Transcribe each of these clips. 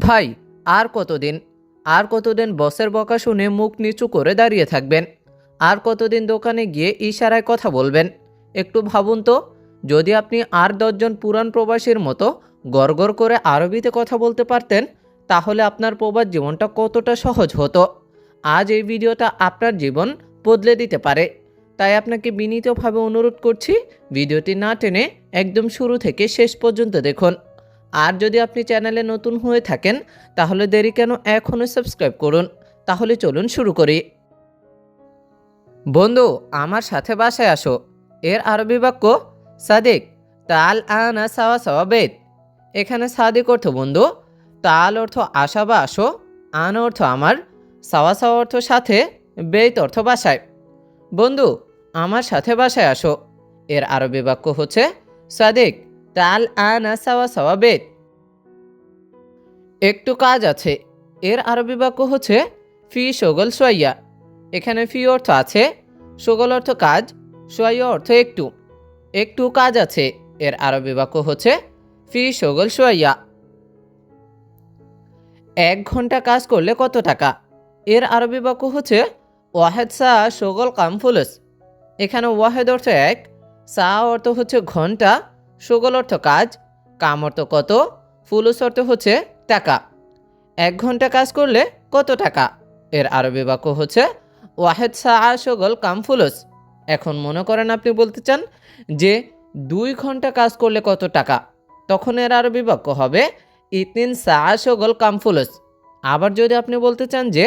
ভাই, আর কতদিন? আর কতদিন বসের বকা শুনে মুখ নিচু করে দাঁড়িয়ে থাকবেন? আর কতদিন দোকানে গিয়ে ইশারায় কথা বলবেন? একটু ভাবুন তো, যদি আপনি আর দশজন পুরান প্রবাসীর মতো গড়গড় করে আরবিতে কথা বলতে পারতেন, তাহলে আপনার প্রবাস জীবনটা কতটা সহজ হতো। আজ এই ভিডিওটা আপনার জীবন বদলে দিতে পারে। তাই আপনাকে বিনীতভাবে অনুরোধ করছি, ভিডিওটি না টেনে একদম শুরু থেকে শেষ পর্যন্ত দেখুন। আর যদি আপনি চ্যানেলে নতুন হয়ে থাকেন, তাহলে দেরি কেন এখনই সাবস্ক্রাইব করুন। তাহলে চলুন শুরু করি। বন্ধু, আমার সাথে বাসায় আসো। এর আরবি বাক্য, সাদিক, তাল আনা সাওয়া সাওয়া বেদ এখানে সাদিক অর্থ, বন্ধু, তাল অর্থ আশা বা আসো, আন অর্থ আমার, সাওয়া সাওয়া অর্থ সাথে, বেত অর্থ বাসায়। বন্ধু, আমার সাথে বাসায় আসো। এর আরবি বাক্য হচ্ছে, সাদিক, তাল আনা সাওয়া সাওয়া বেদ একটু কাজ আছে। এর আরবি বাক্য হচ্ছে, ফি সগল সোয়াইয়া। এখানে ফি অর্থ আছে, সগল অর্থ কাজ, সোয়াইয়া অর্থ একটু। একটু কাজ আছে, এর আরবি বাক্য হচ্ছে, ফি সগল সোয়াইয়া। এক ঘণ্টা কাজ করলে কত টাকা? এর আরবি বাক্য হচ্ছে, ওয়াহেদ সা সগল কাম ফুলুস। এখানে ওয়াহেদ অর্থ এক, সা অর্থ হচ্ছে ঘণ্টা, সগল অর্থ কাজ, কাম অর্থ কত, ফুলুস অর্থ হচ্ছে টাকা। এক ঘণ্টা কাজ করলে কত টাকা? এর আরবি বাক্য হচ্ছে, ওয়াহেদ সা সগল কাম ফুলুস। এখন মনে করেন আপনি বলতে চান যে, দুই ঘণ্টা কাজ করলে কত টাকা? তখন এর আরবি বাক্য হবে, ইতিন সা সগল কাম ফুলুস। আবার যদি আপনি বলতে চান যে,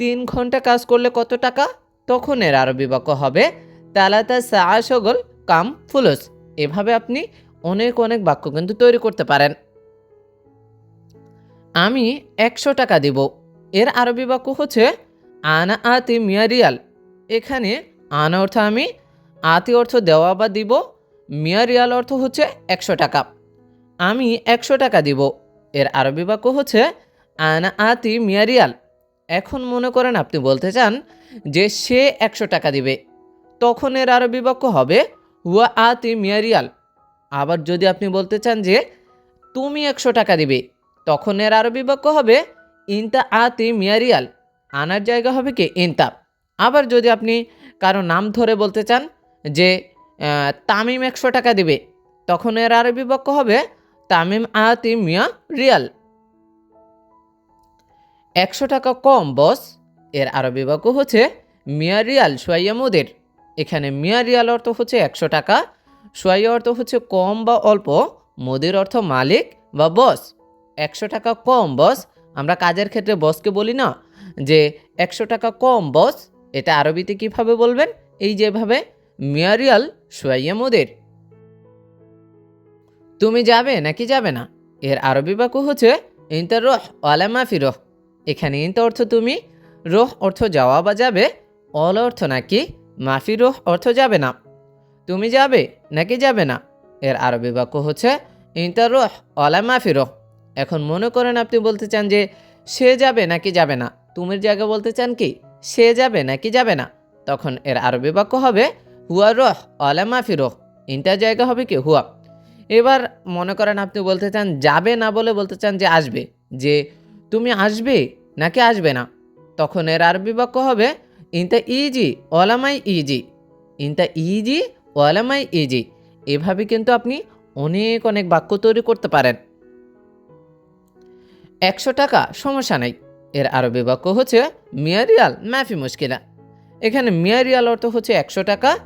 তিন ঘণ্টা কাজ করলে কত টাকা? তখন এর আরবি বাক্য হবে, তালাতা সা সগল কাম ফুলুস। এভাবে আপনি অনেক অনেক বাক্য কিন্তু তৈরি করতে পারেন। আমি একশো টাকা দিব। এর আরবি বাক্য হচ্ছে, আনা আতি মিয়া রিয়াল এখানে আনা অর্থ আমি, আতি অর্থ দেওয়া বা দিব। মিয়া রিয়াল অর্থ হচ্ছে একশো টাকা। আমি একশো টাকা দিব। এর আরবি বাক্য হচ্ছে, আনা আতি মিয়া রিয়াল এখন মনে করেন আপনি বলতে চান যে সে একশো টাকা দিবে। তখন এর আরবি বাক্য হবে, হুয়া আতি মিয়া রিয়াল আবার যদি আপনি বলতে চান যে, তুমি একশো টাকা দিবে। তখন এর আরবি বাক্য হবে ইনতা আতি মিয়া রিয়াল আনার জায়গা হবে কি? ইনতা। আবার যদি আপনি কারও নাম ধরে বলতে চান যে তামিম একশো টাকা দিবে, তখন এর আরবি বাক্য হবে তামিম আতি মিয়া রিয়াল একশো টাকা কম, বস। এর আরবি বাক্য হচ্ছে মিয়া রিয়াল সোয়াইয়া মুদের। এখানে মিয়া রিয়াল অর্থ হচ্ছে একশো টাকা, সোয়াইয়া অর্থ হচ্ছে কম বা অল্প, মুদির অর্থ মালিক বা বস। একশো টাকা কম, বস। আমরা কাজের ক্ষেত্রে বসকে বলি না যে, একশো টাকা কম, বস। এটা আরবিতে কীভাবে বলবেন? এই যেভাবে মিয়া রিয়াল সোয়াইয়া মুদের। তুমি যাবে নাকি যাবে না? এর আরবি বাক্য হচ্ছে ইন্টার রহ ওয়ালামা ফিরহ এখানে ইন্তা অর্থ তুমি, রোহ অর্থ যাওয়া বা যাবে, অল অর্থ নাকি মাফি রোহ অর্থ যাবে না। তুমি যাবে নাকি যাবে না? এর আরবি বাক্য হচ্ছে ইন্টার রোহ অলা মাফি রোহ। এখন মনে করেন আপনি বলতে চান যে, সে যাবে নাকি যাবে না? তুমির জায়গা বলতে চান কি, সে যাবে নাকি যাবে না? তখন এর আরবি বাক্য হবে, হুয়া রহ অলা মাফি রোহ। ইন্টার জায়গা হবে কি, হুয়া। এবার মনে করেন আপনি বলতে চান, যাবে না বলে বলতে চান যে, আসবে। যে, তুমি আসবে নাকি আসবে না? তখন এর আরবি বাক্য হবে ইনতা ইজি ওলামাই ইজি। ইনতা ইজি ওলামাই ইজি। এভাবে কিন্তু আপনি অনেক অনেক বাক্য তৈরি করতে পারেন। একশো টাকা, সমস্যা নাই। এর আরবি বাক্য হচ্ছে মিয়ারিয়াল ম্যাফি মুশকিলা। এখানে মিয়ারিয়াল অর্থ হচ্ছে একশো টাকা,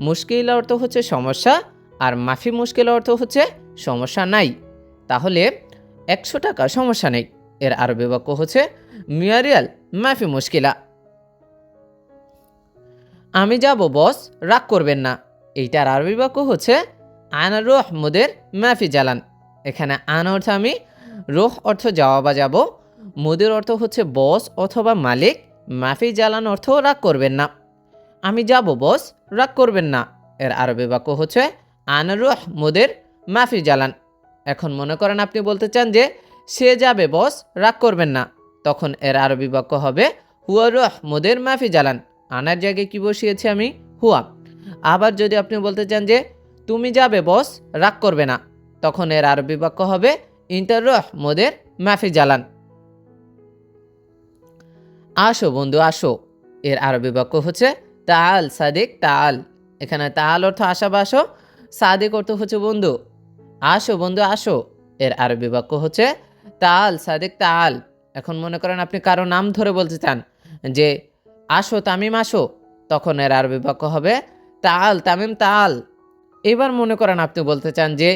মুশকিল অর্থ হচ্ছে সমস্যা, আর মাফি মুশকিল অর্থ হচ্ছে সমস্যা নাই। তাহলে একশো টাকা, সমস্যা নেই। এর আরবি বাক্য হচ্ছে মিয়ারিয়াল মাফি মুশকিলা। আমি যাব, বস, রাগ করবেন না। এইটার আরবি বাক্য হচ্ছে আনা রোহ মুদের মাফি জালান। এখানে আন অর্থ আমি রোহ অর্থ যাওয়া বা যাব, মুদের অর্থ হচ্ছে বস অথবা মালিক মাফি জালান অর্থ রাগ করবেন না। আমি যাব, বস, রাগ করবেন না। এর আরবি বাক্য হচ্ছে, আনা রোহ, মুদের মাফি জালান এখন মনে করেন আপনি বলতে চান যে, সে যাবে, বস, রাগ করবেন না। তখন এর আরবি বাক্য হবে, হুয়া রুহ, মোদের মাফি জ্বালান। আনার জায়গায় কি বসিয়েছি আমি? হুয়া। আবার যদি আপনি বলতে চান যে, তুমি যাবে, বস, রাগ করবে না। তখন এর আরবি বাক্য হবে ইন্টার রুহ মোদের মাফি জ্বালান। আসো বন্ধু, আসো। এর আরবি বাক্য হচ্ছে তাল সাদিক তাল এখানে তাল অর্থ আসা বা আসো, সাদিক অর্থ হচ্ছে বন্ধু। আসো বন্ধু, আসো। এর আরবি বাক্য হচ্ছে তাল সাদিক তাল এখন মনে করেন আপনি কারও নাম ধরে বলতে চান, যে আসো তামিম, আসো। তখন এর আরবি বাক্য হবে তাল তামিম তাল এবার মনে করেন আপনি বলতে চান যে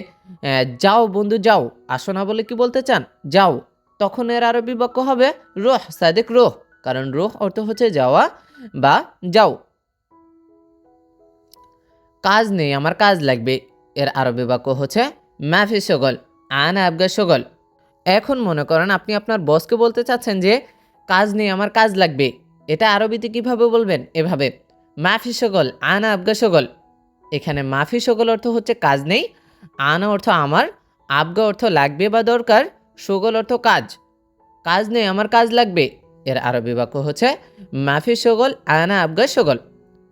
যাও বন্ধু, যাও। আসো না বলে কি বলতে চান? যাও। তখন এর আরবি বাক্য হবে, রোহ, সাদিক রোহ। কারণ রোহ অর্থ হচ্ছে যাওয়া বা যাও। কাজ নেই, আমার কাজ লাগবে। এর আরবি বাক্য হচ্ছে ম্যাফি সগল, আন আবগা সগল। এখন মনে করেন আপনি আপনার বসকে বলতে চাচ্ছেন যে, কাজ নেই, আমার কাজ লাগবে। এটা আরবিতে কীভাবে বলবেন? এভাবে, মাফি সগল, আন আবগা সগল। এখানে মাফি সগল অর্থ হচ্ছে কাজ নেই আনা অর্থ আমার, আবগা অর্থ লাগবে বা দরকার, সগল অর্থ কাজ। কাজ নেই, আমার কাজ লাগবে। এর আরবি বাক্য হচ্ছে, মাফি সগল, আনা আবগা সগল।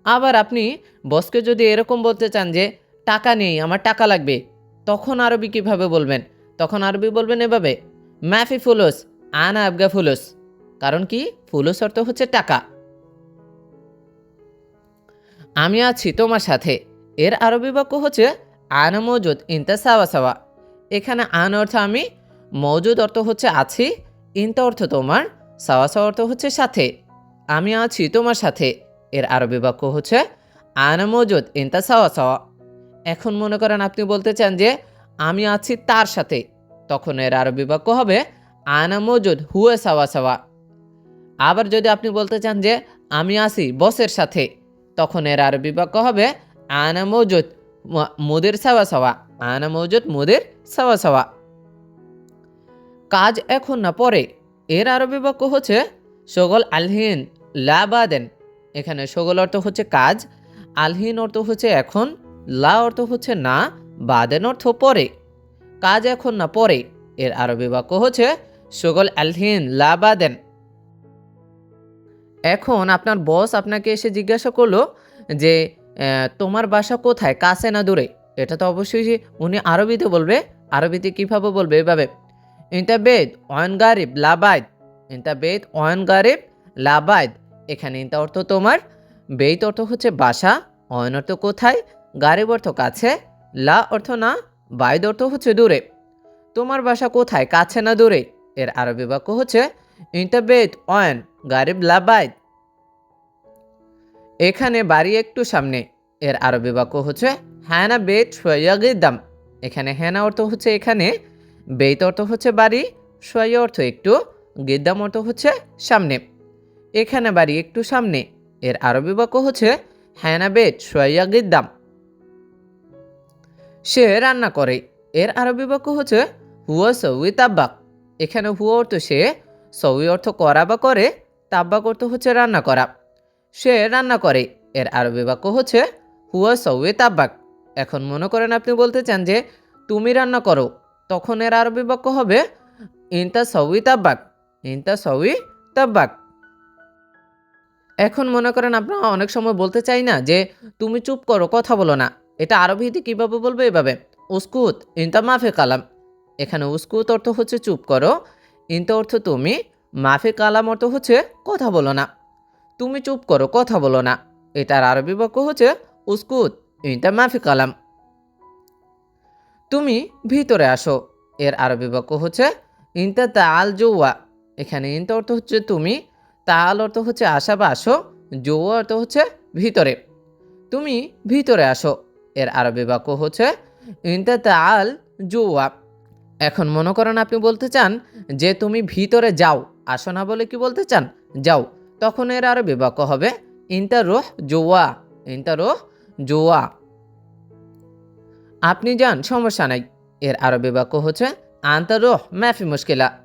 আবার আপনি বসকে যদি এরকম বলতে চান যে, টাকা নেই, আমার টাকা লাগবে, তখন আরবি কীভাবে বলবেন? তখন আরবি বলবেন এভাবে ম্যাফি ফুলুস, আনা আবগা ফুলুস। কারণ কি? ফুলুস অর্থ হচ্ছে টাকা। আমি আছি তোমার সাথে। এর আরবি বাক্য হচ্ছে আনা মজুদ ইনতা সাওয়া। সাওয়া এখানে আন অর্থ আমি, মজুদ অর্থ হচ্ছে আছি, ইনতা অর্থ তোমার, সাওয়া সাওয়া অর্থ হচ্ছে সাথে। আমি আছি তোমার সাথে। এর আরবি বাক্য হচ্ছে আনা মজুদ ইনতা সাওয়া সাওয়া। এখন মনে করেন আপনি বলতে চান যে, আমি আছি তার সাথে। তখন এর আরবি বাক্য হবে আনা মজুদ হুয়ে সাওয়া সাওয়া। আবার যদি আপনি বলতে চান যে, আমি আছি বসের সাথে, তখন এর আরবি বাক্য হবে আনা মজুদ মুদির সাওয়া সাওয়া আনা মজুদ মোদের সাওয়া সাওয়া কাজ এখন না পরে এর আরবি বাক্য হচ্ছে সগল আলহিন লা বাদেন এখানে সগল অর্থ হচ্ছে কাজ আলহিন অর্থ হচ্ছে এখন লা অর্থ হচ্ছে না বাদেন অর্থ পরে কাজ এখন না পরে এর আরবি বাক্য হচ্ছে সগল আলহিন লা বাদেন এখন আপনার বস আপনাকে এসে জিজ্ঞাসা করল যে তোমার বাসা কোথায়? কাছে না দূরে? এটা তো অবশ্যই উনি আরবিতে বলবে। আরবিতে কীভাবে বলবে এভাবে? ইন্তা বেদ অয়ন গারিব লাবায়দ। ইন্তা বেদ অয়ন গারিব লাবায়দ। এখানে ইন্তা অর্থ তোমার। বেদ অর্থ হচ্ছে বাসা। অয়ন অর্থ কোথায়? গারিব অর্থ কাছে। লা অর্থ না। বাইদ অর্থ হচ্ছে দূরে। তোমার বাসা কোথায়? কাছে না দূরে। এর আরবি বাক্য হচ্ছে ইন্তা বেদ অয়ন গারিব লাবায়দ। এখানে বাড়ি একটু সামনে। এর আরবি বাক্য হচ্ছে হ্যানা বেত সয়াগিদাম এখানে হ্যানা অর্থ হচ্ছে এখানে, বেত অর্থ হচ্ছে বাড়ি সয়া অর্থ একটু, গিদ্দাম অর্থ হচ্ছে সামনে। এখানে বাড়ি একটু সামনে। এর আরবি বাক্য হচ্ছে হ্যানা বেত সয়া গিদ্দাম সে রান্না করে। এর আরবি বাক্য হচ্ছে, হুয়া সৌই তাব্বাক। এখানে হুয়া অর্থ সে, সৌই অর্থ করা বা করে, তাব্বাক অর্থ হচ্ছে রান্না করা। সে রান্না করে। এর আরবি বাক্য হচ্ছে, হুয়া সৌয়ে তাব্বাক। এখন মনে করেন আপনি বলতে চান যে, তুমি রান্না করো। তখন এর আরবি বাক্য হবে, ইনতা সৌই তাব্বাক। ইনতা সৌই তাব্বাক। এখন মনে করেন আপনারা অনেক সময় বলতে চাই না যে, তুমি চুপ করো, কথা বলো না। এটা আরবিতে কীভাবে বলবে এভাবে? উস্কুত, ইনতা মাফে কালাম। এখানে উস্কুত অর্থ হচ্ছে চুপ করো। ইনতা অর্থ তুমি, মাফে কালাম অর্থ হচ্ছে, কথা বলো না। তুমি চুপ করো, কথা বলো না। এটার আরবি বাক্য হচ্ছে উস্কুত ইনটা মাফি কালাম। তুমি ভিতরে আসো, এর আরবি বাক্য হচ্ছে ইনতা তাল জৌয়া এখানে ইনতা অর্থ হচ্ছে তুমি তাল অর্থ হচ্ছে আসা বা আসো জৌয়া অর্থ হচ্ছে ভিতরে। তুমি ভিতরে আসো, এর আরবি বাক্য হচ্ছে ইনতা তাল জৌয়া এখন মনে করেন আপনি বলতে চান যে তুমি ভিতরে যাও, আসো না বলে কি বলতে চান? যাও। তখন এর আরবি বাক্য হবে ইন্তা রোহ জোয়া ইন্তা রোহ জোয়া আপনি যান, সমস্যা নাই। এর আরবি বাক্য হচ্ছে আন্তা রোহ ম্যাফি মুশকিলা।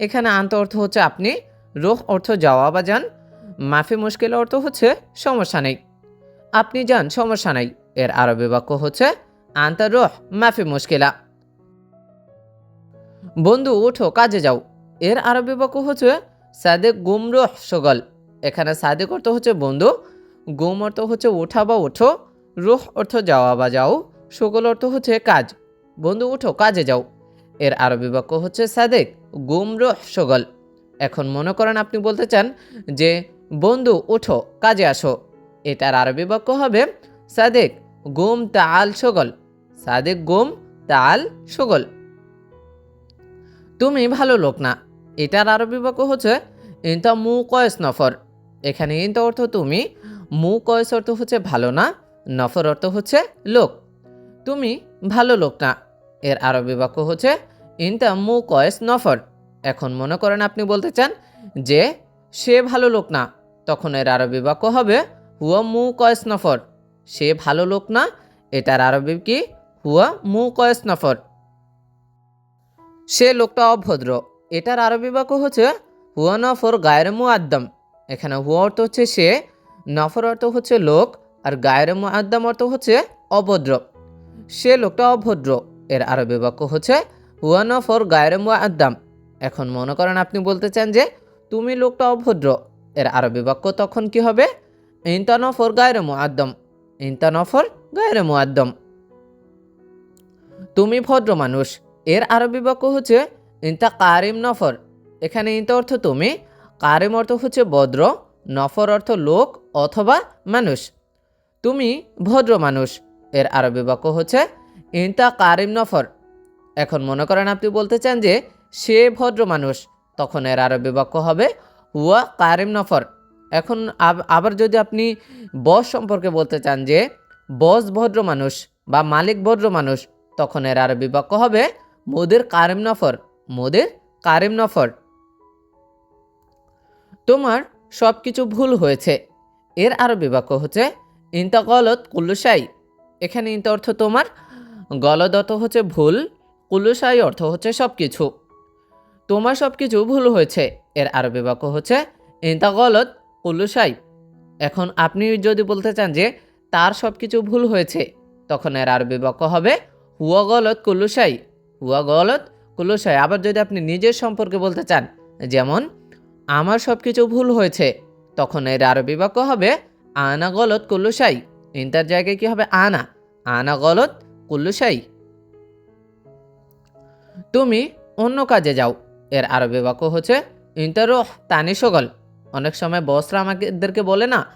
এখানে আন্ত অর্থ হচ্ছে আপনি, রোহ অর্থ যাওয়া বা যান। মাফি মুশকিলা অর্থ হচ্ছে সমস্যা নেই। আপনি যান, সমস্যা নাই। এর আরবি বাক্য হচ্ছে আন্তা রোহ মাফি মুশকিলা। বন্ধু ওঠো কাজে যাও। এর আরবি বাক্য হচ্ছে সাদেক গুমরোহ সগল। এখানে সাদেক অর্থ হচ্ছে বন্ধু, গুম অর্থ হচ্ছে ওঠা বা ওঠো, রুহ অর্থ যাওয়া বা যাও, সগল অর্থ হচ্ছে কাজ। বন্ধু, উঠো, কাজে যাও। এর আরবি বাক্য হচ্ছে সাদেক, গুম রুহ সগল। এখন মনে করেন আপনি বলতে চান যে, বন্ধু ওঠো কাজে আসো। এটার আরবি বাক্য হবে সাদেক, গুম তাল সগল। সাদেক গুম তাল সগল। তুমি ভালো লোক না। এটার আরবি বাক্য হচ্ছে ইনতা মু কয়েস নফর। এখানে ইনতা অর্থ তুমি মু কয়েস অর্থ হচ্ছে ভালো না, নফর অর্থ হচ্ছে লোক। তুমি ভালো লোক না। এর আরবি বাক্য হচ্ছে ইনতা মু কয়েস নফর। এখন মনে করেন আপনি বলতে চান যে সে ভালো লোক না, তখন এর আরবি বাক্য হবে হুয়া মু কয়েস নফর। সে ভালো লোক না, এটার আরবি কি? হুয়া মু কয়েস নফর। সে লোকটা অভদ্র এটার আরবি বাক্য হচ্ছে হুয়া নফর গায়ের আদ্দম এখানে হুয়া অর্থ হচ্ছে সে, নফর অর্থ হচ্ছে লোক, আর গায়ের আদ্দম অর্থ হচ্ছে অভদ্র। সে লোকটা অভদ্র। এর আরবি বাক্য হচ্ছে হুয়া নফর গায়ের মু আদ্দাম এখন মনে করেন আপনি বলতে চান যে তুমি লোকটা অভদ্র। এর আরবি বাক্য তখন কি হবে? ইনতা নফর গায়ের আদ্দম ইনতা নফর গায়ের আদ্দম তুমি ভদ্র মানুষ। এর আরবি বাক্য হচ্ছে ইনতা কারিম নফর। এখানে ইনতা অর্থ তুমি, কারিম অর্থ হচ্ছে ভদ্র, নফর অর্থ লোক অথবা মানুষ। তুমি ভদ্র মানুষ, এর আরবি বাক্য হচ্ছে ইনতা কারিম নফর। এখন মনে করেন আপনি বলতে চান যে সে ভদ্র মানুষ, তখন এর আরবি বাক্য হবে হুয়া কারিম নফর। এখন আবার যদি আপনি বস সম্পর্কে বলতে চান যে বস ভদ্র মানুষ বা মালিক ভদ্র মানুষ, তখন এর আরবি বাক্য হবে মোদের কারিম নফর। মোদের কারিম নফর তোমার সব কিছু ভুল হয়েছে। এর আরবি বাক্য হচ্ছে ইনতা গলত কুল্লুসাই এখানে ইনতা অর্থ তোমার গলদ অর্থ হচ্ছে ভুল কুল্লুসাই অর্থ হচ্ছে সব কিছু তোমার সব কিছু ভুল হয়েছে। এর আরবি বাক্য হচ্ছে ইনতা গলত কুল্লুসাই এখন আপনি যদি বলতে চান যে তার সব কিছু ভুল হয়েছে, তখন এর আরবি বাক্য হবে হুয়া গলত কুল্লুসাই হুয়া গলত কুল্লুসাই আবার যদি আপনি নিজের সম্পর্কে বলতে চান, যেমন, আমার সব কিছু ভুল হয়েছে। তখন এর আরবি বাক্য হবে, আনা গলত কুল্লুসাই ইন্টার জায়গায় কি হবে? আনা। আনা গলত কুল্লুসাই তুমি অন্য কাজে যাও। এর আরবি বাক্য হচ্ছে ইন্টারোহ তানিশগল অনেক সময় বসরা আমাদেরকে বলে না,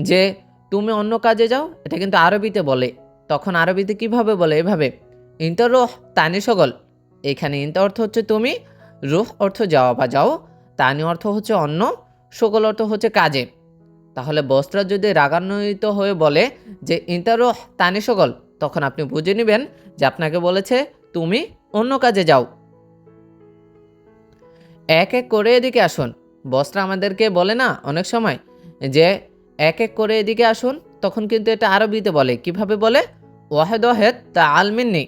যে, তুমি অন্য কাজে যাও। এটা কিন্তু আরবিতে বলে। তখন আরবিতে কীভাবে বলে? এভাবে ইন্টারোহ তানিশগল এখানে ইন্ত অর্থ হচ্ছে তুমি, রুহ অর্থ যাওয়া বা যাও, তানি অর্থ হচ্ছে অন্য সকল অর্থ হচ্ছে কাজে। তাহলে বস্ত্রা যদি রাগান্বিত হয়ে বলে যে ইন্টারোহ তানি সকল তখন আপনি বুঝে নেবেন যে আপনাকে বলেছে তুমি অন্য কাজে যাও। এক এক করে এদিকে আসুন। বস্ত্রা আমাদেরকে বলে না অনেক সময় যে এক এক করে এদিকে আসুন, তখন কিন্তু এটা আরবিতে বলে। কীভাবে বলে? ওয়াহেদ ওয়াহেদ তা আলমিন্নি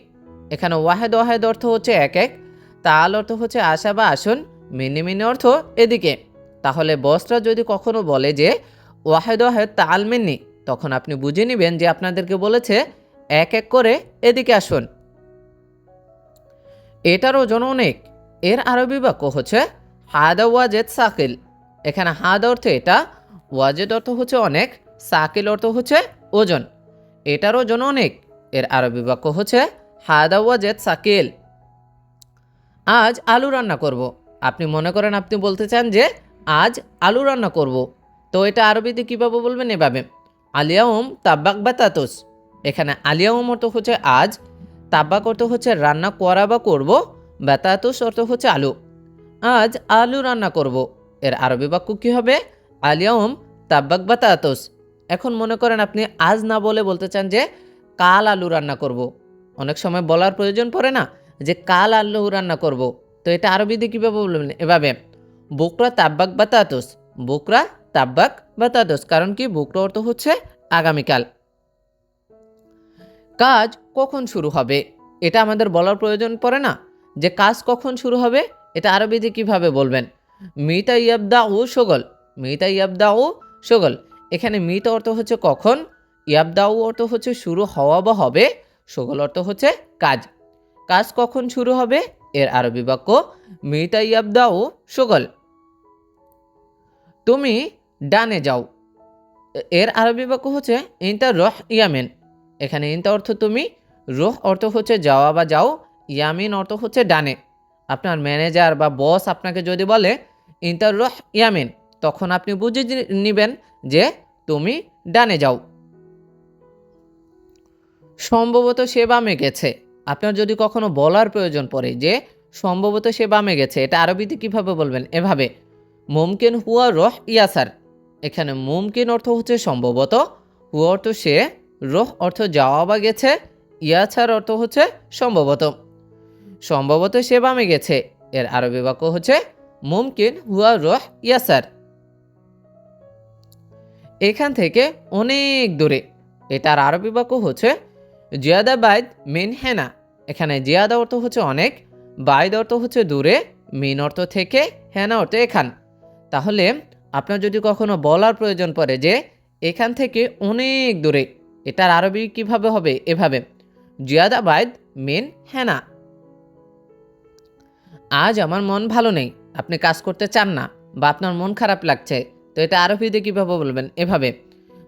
এখানে ওয়াহেদ ওয়াহেদ অর্থ হচ্ছে এক এক, তাল অর্থ হচ্ছে আশা বা আসুন, মিনি মিনি অর্থ এদিকে। তাহলে বসরা যদি কখনো বলে যে ওয়াহেদ ওয়াহেদ তাল মিন্নি তখন আপনি বুঝে নেবেন যে আপনাদেরকে বলেছে এক এক করে এদিকে আসুন। এটার ওজন অনেক। এর আরবি বাক্য হচ্ছে হাদা ওয়াজেদ সাকিল। এখানে হাদ অর্থ এটা, ওয়াজেদ অর্থ হচ্ছে অনেক, সাকিল অর্থ হচ্ছে ওজন। এটার ওজন অনেক। এর আরবি বাক্য হচ্ছে হাদা ওয়াজেদ সাকিল। আজ আলু রান্না করব। আপনি মনে করেন আপনি বলতে চান যে আজ আলু রান্না করব। তো এটা আরবিতে কীভাবে বলবেন এভাবে? আলিয়াউম তাব্বাক বা তাতুস এখানে আলিয়াউম অর্থ হচ্ছে আজ তাব্বাক অর্থ হচ্ছে রান্না করা বা করব, বেতাতুস অর্থ হচ্ছে আলু। আজ আলু রান্না করব। এর আরবি বাক্য কী হবে? আলিয়াউম তাব্বাক বা তাতুস এখন মনে করেন আপনি আজ না বলে বলতে চান যে কাল আলু রান্না করব। অনেক সময় বলার প্রয়োজন পড়ে না যে কাল আলু রান্না করব। তো এটা আরবিতে কীভাবে বলবেন? এভাবে, বুকরা তাব্বাক বা তাতুস। বুকরা তাব্বাক বা তাতুস, কারণ কি? বুকরা অর্থ হচ্ছে আগামীকাল। কাজ কখন শুরু হবে? এটা আমাদের বলার প্রয়োজন পড়ে না যে কাজ কখন শুরু হবে? এটা আরবিতে কীভাবে বলবেন? মিতা ইয়াবদা ও সগল। মিতা ইয়াবদা ও সগল। এখানে মিত অর্থ হচ্ছে কখন? ইয়াবদাউ অর্থ হচ্ছে শুরু হওয়া বা হবে। সগল অর্থ হচ্ছে কাজ। কাজ কখন শুরু হবে? এর আরবি বাক্য মিতা ইয়াবদাউ সগল। তুমি ডানে যাও। এর আরবি বাক্য হচ্ছে, ইনতা রহ ইয়ামেন। এখানে ইনতা অর্থ তুমি, রোহ অর্থ হচ্ছে যাওয়া বা যাও, ইয়ামিন অর্থ হচ্ছে ডানে। আপনার ম্যানেজার বা বস আপনাকে যদি বলে ইন্টার রুহ ইয়ামিন, তখন আপনি বুঝে নিবেন যে তুমি ডানে যাও। সম্ভবত সে বামে গেছে। আপনার যদি কখনো বলার প্রয়োজন পড়ে যে, সম্ভবত সে বামে গেছে, এটা আরবিতে কীভাবে বলবেন? এভাবে, মুমকিন হুয়া রহ ইয়াসার। এখানে মুমকিন অর্থ হচ্ছে সম্ভবত, হুয়া অর্থ সে, রহ অর্থ যাওয়া বা গেছে, ইয়াছার অর্থ হচ্ছে সম্ভবত। সম্ভবত সে বামে গেছে, এর আরবি বাক্য হচ্ছে মুমকিন হুয়া রহ ইয়াসার। এখান থেকে অনেক দূরে, এটার আরবি বাক্য হচ্ছে জিয়াদা বাইদ মিন হেনা। এখানে জিয়াদা অর্থ হচ্ছে অনেক, বাইদ অর্থ হচ্ছে দূরে, মিন অর্থ থেকে, হেনা অর্থ এখান। তাহলে আপনার যদি কখনো বলার প্রয়োজন পড়ে যে এখান থেকে অনেক দূরে, এটার আরবি কীভাবে হবে? এভাবে, জিয়াদা বাইদ মিন হেনা। আজ আমার মন ভালো নেই, আপনি কাজ করতে চান না বা আপনার মন খারাপ লাগছে, তো এটা আরবিতে কীভাবে বলবেন? এভাবে,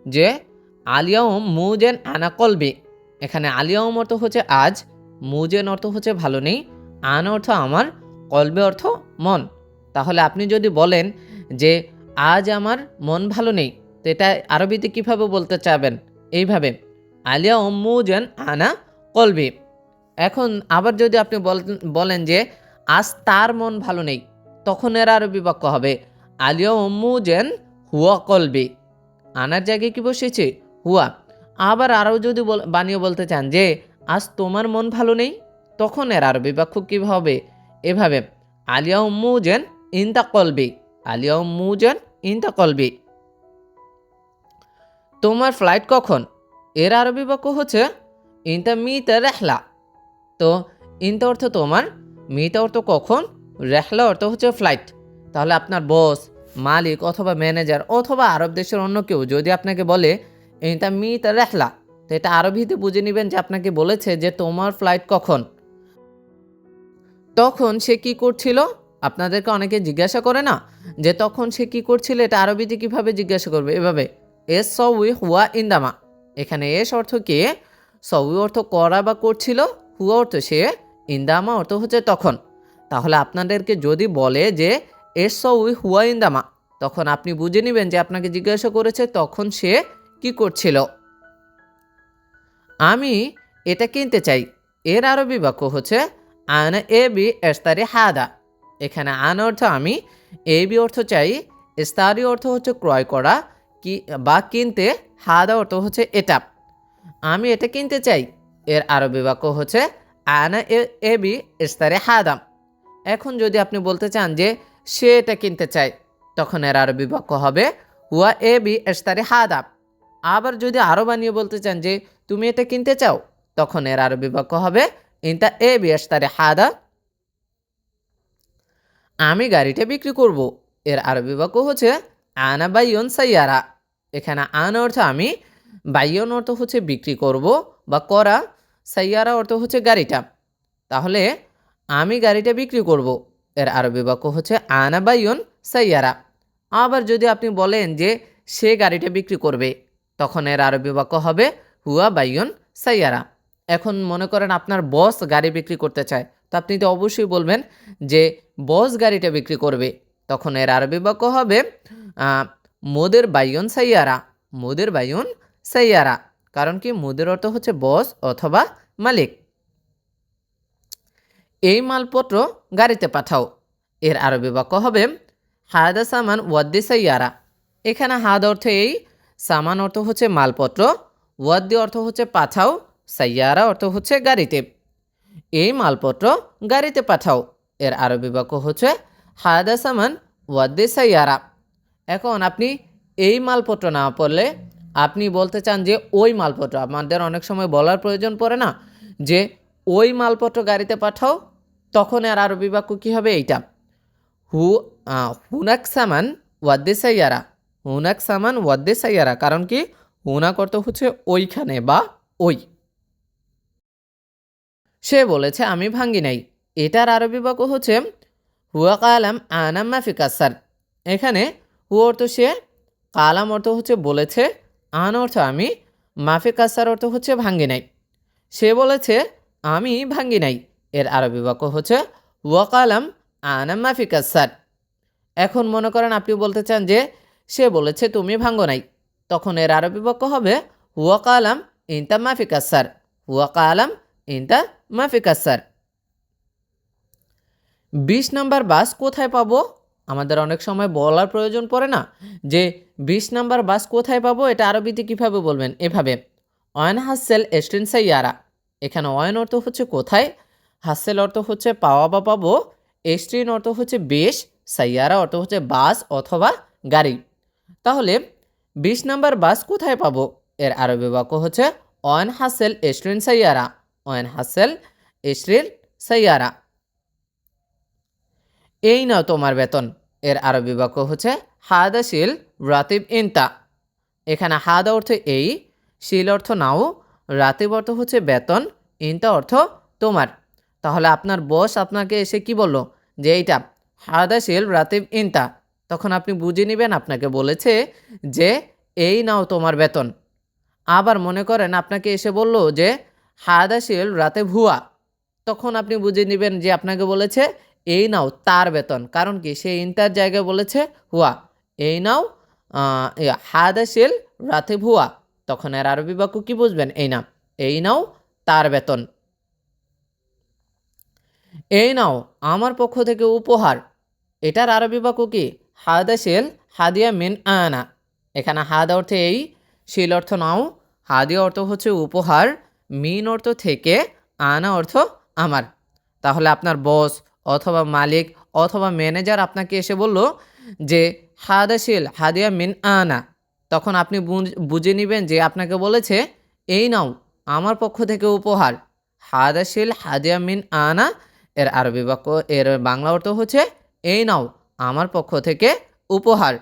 যে আলিয়াউম মুজেন আনা কলবি এখানে আলিয়া আলিয়াউম অর্থ হচ্ছে আজ মুজেন অর্থ হচ্ছে ভালো নেই, আন অর্থ আমার, কলবে অর্থ মন। তাহলে আপনি যদি বলেন যে আজ আমার মন ভালো নেই, তো এটা আরবিতে কীভাবে বলতে চাবেন? এইভাবে আলিয়া মুজেন আনা কলবি। এখন আবার যদি আপনি বল- বলেন যে আজ তার মন ভালো নেই, তখন এর আরবি বাক্য হবে আলিয়া মুজেন হুয়া কলবি। আনার জায়গায় কি বসেছে? হুয়া। আবার আরও যদি বানিয়ে বলতে চান যে, আজ তোমার মন ভালো নেই? তখন এর আরবি বাক্য কী হবে? এভাবে, আলিয়া মুজেন ইনতা কলবি, আলিয়া মুজেন ইনতা কলবি। তোমার ফ্লাইট কখন? এর আরবি বাক্য হচ্ছে, ইনতা মিতা রেহলা। তো, ইনতা অর্থ তোমার, মিতা অর্থ কখন? রেহলা অর্থ হচ্ছে ফ্লাইট তাহলে আপনার বস মালিক অথবা ম্যানেজার অথবা আরব দেশের অন্য কেউ যদি আপনাকে বলে এটা মিতা রেহলা। তো এটা আরবিতে বুঝে নেবেন যে আপনাকে বলেছে যে তোমার ফ্লাইট কখন। তখন সে কি করছিল? আপনাদেরকে অনেকে জিজ্ঞাসা করে না? যে তখন সে কি করছিল? এটা আরবিতে কীভাবে জিজ্ঞাসা করবে? এভাবে, এস সউই হুয়া ইন্দামা। এখানে এস অর্থ কে? সউই অর্থ করা বা করছিল, হুয়া অর্থ সে, ইন্দামা অর্থ হচ্ছে তখন। তাহলে আপনাদেরকে যদি বলে যে, এস সউই হুয়া ইন্দামা, তখন আপনি বুঝে নেবেন যে আপনাকে জিজ্ঞাসা করেছে, তখন সে কি করছিল? আমি এটা কিনতে চাই। এর আরবি বাক্য হচ্ছে আন এ বি এস্তারি হাদা। এখানে আন অর্থ আমি, এ বি অর্থ চাই ইস্তারি অর্থ হচ্ছে ক্রয় করা, কি বা কিনতে, হাদা অর্থ হচ্ছে এটা। আমি এটা কিনতে চাই। এর আরবি বাক্য হচ্ছে আনা এ বি ইস্তারি হাদাম এখন যদি আপনি বলতে চান যে সে এটা কিনতে চায়, তখন এর আরবি বাক্য হবে হুয়া এ বি ইস্তারি হাদাম আবার যদি আরও বানিয়ে বলতে চান যে, তুমি এটা কিনতে চাও? তখন এর আরবি বাক্য হবে, ইনতা এ বি ইস্তারি হাদা? আমি গাড়িটা বিক্রি করব। এর আরবি বাক্য হচ্ছে, আনা বাইয়ন সাইয়ারা। এখানে আন অর্থ আমি, বাইয়ন অর্থ হচ্ছে বিক্রি করব বা করা, সাইয়ারা অর্থ হচ্ছে গাড়িটা। তাহলে আমি গাড়িটা বিক্রি করব। এর আরবি বাক্য হচ্ছে, আনা বাইয়ন সাইয়ারা। আবার যদি আপনি বলেন যে, সে গাড়িটা বিক্রি করবে। তখন এর আরবি বাক্য হবে, হুয়া বাইয়ন সাইয়ারা। এখন মনে করেন আপনার বস গাড়ি বিক্রি করতে চায়। তো আপনি তো অবশ্যই বলবেন যে বস গাড়িটা বিক্রি করবে। তখন এর আরবি বাক্য হবে মোদের বাইয়ন সাইয়ারা। মোদের বাইয়ন সাইয়ারা। কারণ কি? মোদের অর্থ হচ্ছে বস অথবা মালিক। এই মালপত্র গাড়িতে পাঠাও। এর আরবি বাক্য হবে, হাদা সামান ওয়াদ্দি সাইয়ারা। এখানে হাদ অর্থে এই সামান অর্থ হচ্ছে মালপত্র, ওয়াদ্দি অর্থ হচ্ছে পাঠাও, সাইয়ারা অর্থ হচ্ছে গাড়িতে। এই মালপত্র গাড়িতে পাঠাও। এর আরবি বাক্য হচ্ছে হায়দা সামান, ওয়াদ্দি সাইয়ারা। এখন আপনি এই মালপত্র না পড়লে আপনি বলতে চান যে ওই মালপত্র, আমাদের অনেক সময় বলার প্রয়োজন পড়ে না, যে ওই মালপত্র গাড়িতে পাঠাও, তখন এর আরবি বাক্য কী হবে এইটা। হু হুনাক সামান, ওয়াদ্দে সাইয়ারা। হুনাক সামান ওয়াদ্দে সাইয়ারা, কারণ কি? হুনাক অর্থ হচ্ছে ওইখানে বা ওই। সে বলেছে, আমি ভাঙ্গি নাই। এটার আরবি বাক্য হচ্ছে, হুয়া কালাম আনাম মাফি কাসার। এখানে হু অর্থ সে, কালাম অর্থ হচ্ছে বলেছে, আন অর্থ আমি মাফি কাসার অর্থ হচ্ছে ভাঙ্গি নাই। সে বলেছে, আমি ভাঙ্গি নাই। এর আরবি বাক্য হচ্ছে, হুয়া কালাম আনাম মাফি কাসার। এখন মনে করেন আপনি বলতে চান যে সে বলেছে, তুমি ভাঙ্গো নাই। তখন এর আরবি বাক্য হবে, হুয়া কালাম ইনতা মাফি কাসার। হুয়া কালাম ইনতা মাফি কাসার। বিশ নাম্বার বাস কোথায় পাবো? আমাদের অনেক সময় বলার প্রয়োজন পড়ে না। যে বিশ নাম্বার বাস কোথায় পাবো, এটা আরবিতে কীভাবে বলবেন? এভাবে, অয়ন হাসেল এস্টেন সাইয়ারা। এখানে অয়ন অর্থ হচ্ছে কোথায়? হাসেল অর্থ হচ্ছে পাওয়া বা পাবো। এস্ট্রিন অর্থ হচ্ছে বেশ, সাইয়ারা অর্থ হচ্ছে বাস অথবা গাড়ি। তাহলে বিশ নাম্বার বাস কোথায় পাবো? এর আরবি বাক্য হচ্ছে অয়ন হাসেল এস্ট্রিন সাইয়ারা। অয়ন হাসেল এস্ট্রিন সাইয়ারা। এই নাও তোমার বেতন। এর আরবি বাক্য হচ্ছে, হাদা শিল রাতিব ইনতা। এখানে হাদা অর্থ এই, শিল অর্থ নাও, রাতিব অর্থ হচ্ছে বেতন, ইনতা অর্থ তোমার। তাহলে আপনার বস আপনাকে এসে কি বলল? যে এইটা, হাদা শিল রাতিব ইনতা। তখন আপনি বুঝে নেবেন আপনাকে বলেছে যে, এই নাও তোমার বেতন। আবার মনে করেন আপনাকে এসে বলল যে হাদা শিল রাতে ভুয়া। তখন আপনি বুঝে নেবেন যে আপনাকে বলেছে, এই নাও তার বেতন। কারণ কি? সে ইন্টার জায়গায় বলেছে, হুয়া। এই নাও হাদাশিল রাতে ভুয়া। তখন এর আরবি বাক্য কি বুঝবেন? এই নাও এই নাও তার বেতন। এই নাও, আমার পক্ষ থেকে উপহার। এটার আরবি বাক্য কি? হাদাশিল হাদিয়া মিন আনা। এখানে হাদ অর্থে এই, শিল অর্থ নাও, হাদিয়া অর্থ হচ্ছে উপহার, মিন অর্থ থেকে, আনা অর্থ আমার। তাহলে আপনার বস অথবা মালিক অথবা ম্যানেজার আপনাকে এসে বলল যে, হাদা শিল হাদিয়া মিন আনা। তখন আপনি বুঝ- নেবেন যে আপনাকে বলেছে, এই নাও, আমার পক্ষ থেকে উপহার। হাদা হাদাশিল হাদিয়া মিন আনা, এর আরবি বাক্য, এর বাংলা অর্থ হচ্ছে, এই নাও আমার পক্ষ থেকে উপহার।